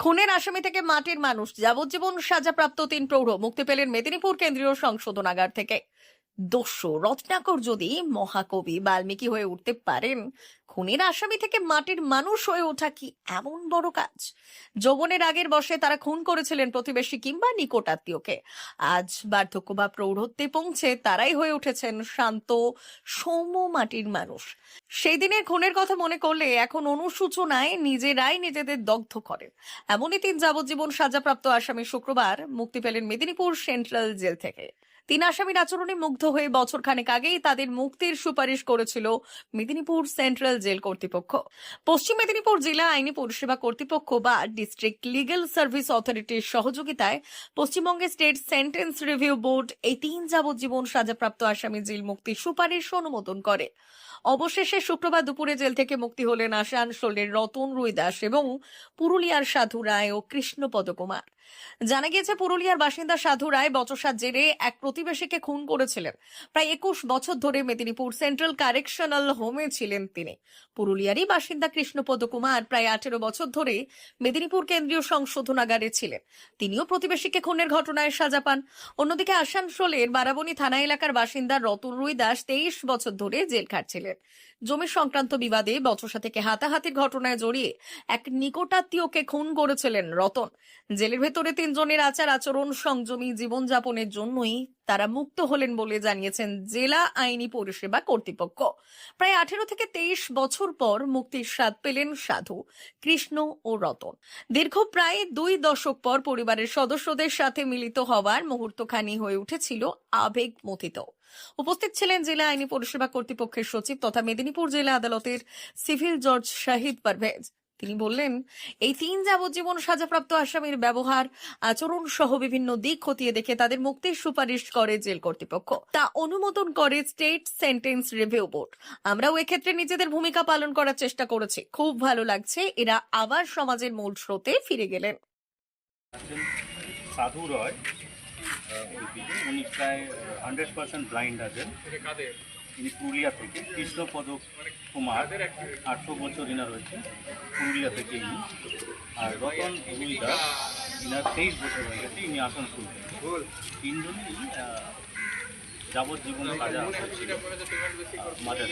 খুনের আসামি থেকে মাটির মানুষ, যাবজ্জীবন সাজাপ্রাপ্ত তিন প্রৌঢ়, মুক্তি পেলেন মেদিনীপুর কেন্দ্রীয় সংশোধনাগার থেকে। দস্যু, রত্নাকর যদি মহাকবি বাল্মীকি হয়ে উঠতে পারেন, খুনের আসামি থেকে মাটির মানুষ হয়ে ওঠা কি এমন বড় কাজ? যৌবনের আগের বসে তারা খুন করেছিলেন প্রতিবেশী কিংবা নিকটাত্মীয়কে আজ বার্ধক্য বা প্রৌঢ়ত্বে পৌঁছে তারাই হয়ে উঠেছেন শান্ত, সৌম্য মাটির মানুষ। সেই দিনের খুনের কথা মনে করলে এখন অনুশোচনায় নিজেরাই নিজেদের দগ্ধ করেন। এমনই তিন যাবজ্জীবন সাজাপ্রাপ্ত আসামি শুক্রবার মুক্তি পেলেন মেদিনীপুর সেন্ট্রাল জেল থেকে। তিন আসামির আচরণে মুগ্ধ হয়ে বছর খানেক আগেই তাদের মুক্তির সুপারিশ করেছিল মেদিনীপুর সেন্ট্রাল জেল কর্তৃপক্ষ। পশ্চিম মেদিনীপুর জেলা আইনি পরিষেবা কর্তৃপক্ষ বা ডিস্ট্রিক্ট লিগ্যাল সার্ভিস অথরিটির সহযোগিতায় পশ্চিমবঙ্গের স্টেট সেন্টেন্স রিভিউ বোর্ড এই তিন যাবজ্জীবন সাজাপ্রাপ্ত আসামি জেল মুক্তির সুপারিশ অনুমোদন করে। অবশেষে শুক্রবার দুপুরে জেল থেকে মুক্তি হলেন আসানসোলের রতন রুই দাস এবং পুরুলিয়ার সাধু রায় ও কৃষ্ণপদ কুমার। জানা গিয়েছে, পুরুলিয়ার বাসিন্দা সাধু রায় বচসার জেরে এক প্রতিবেশীকে খুন করেছিলেন। প্রায় একুশ বছর ধরে মেদিনীপুর সেন্ট্রাল কারেকশনাল হোমে ছিলেন তিনি। পুরুলিয়ারই বাসিন্দা কৃষ্ণপদ কুমার প্রায় আঠেরো বছর ধরে মেদিনীপুর কেন্দ্রীয় সংশোধনাগারে ছিলেন। তিনিও প্রতিবেশীকে খুনের ঘটনায় সাজা পান। অন্যদিকে আসানসোলের বারাবণী থানা এলাকার বাসিন্দা রতন রুই দাস তেইশ বছর ধরে জেল খাটছিলেন। জমি সংক্রান্ত বিবাদে বচসা থেকে হাতাহাতির ঘটনায় জড়িয়ে এক নিকটাত্মীয়কে খুন করেছিলেন রতন। জেলের ভেতরে তিনজনের আচার আচরণ সংযমী জীবনযাপনের জন্যই তারা মুক্ত হলেন বলে জানিয়েছেন জেলা আইনি পরিষেবা কর্তৃপক্ষ। প্রায় আঠেরো থেকে তেইশ বছর পর মুক্তির স্বাদ পেলেন সাধু, কৃষ্ণ ও রতন। দীর্ঘ প্রায় দুই দশক পর পরিবারের সদস্যদের সাথে মিলিত হওয়ার মুহূর্তখানি হয়ে উঠেছিল আবেগ মথিত। উপস্থিত ছিলেন জেলা আইনি পরিষেবা কর্তৃপক্ষের সচিব তথা মেদিনীপুর জেলা আদালতের সিভিল জজ শাহিদ পারভেজ। তিনি বললেন, এই তিন যাবজ্জীবন সাজাপ্রাপ্ত আসামির ব্যবহার আচরণ সহ বিভিন্ন দিক খতিয়ে দেখে তাদের মুক্তির সুপারিশ করে জেল কর্তৃপক্ষ। তা অনুমোদন করে স্টেট সেন্টেন্স রিভিউ বোর্ড। আমরাও এক্ষেত্রে নিজেদের ভূমিকা পালন করার চেষ্টা করেছি। খুব ভালো লাগছে। এরা আবার সমাজের মূল স্রোতে ফিরে গেলেন। সাধু রয় উনি প্রায় হান্ড্রেড পার্সেন্ট ব্লাইন্ড আছেন। ইনি পুরুলিয়া থেকে কৃষ্ণপদ কুমার, আটশো বছর ইনার রয়েছে পুরুলিয়া থেকে ইনি। আর রতন দাস ইনার তেইশ বছর হয়ে গেছে, ইনি আসানসোল। তিনজনই যাবজ্জীবন সাজা হয়েছিল মাদার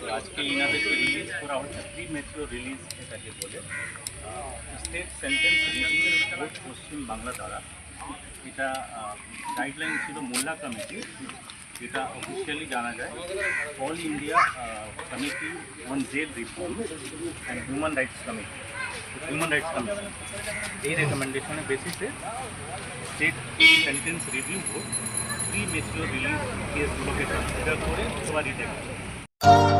তো আজকে ইনাদেরকে রিলিজ করা হচ্ছে প্রি মেট্রো রিলিজ এটাকে বলে স্টেট সেন্টেন্স রিভিউ পশ্চিম বাংলা দ্বারা। এটা গাইডলাইন ছিল মোল্লা কমিটি যেটা অফিসিয়ালি জানা যায় all India committee on jail reform and human rights committee human rights commission এই রেকমেন্ডেশনের বেসিসে state sentence review board premature release কেসগুলোকে কনসিডার করে সবারই দেখে উন্নত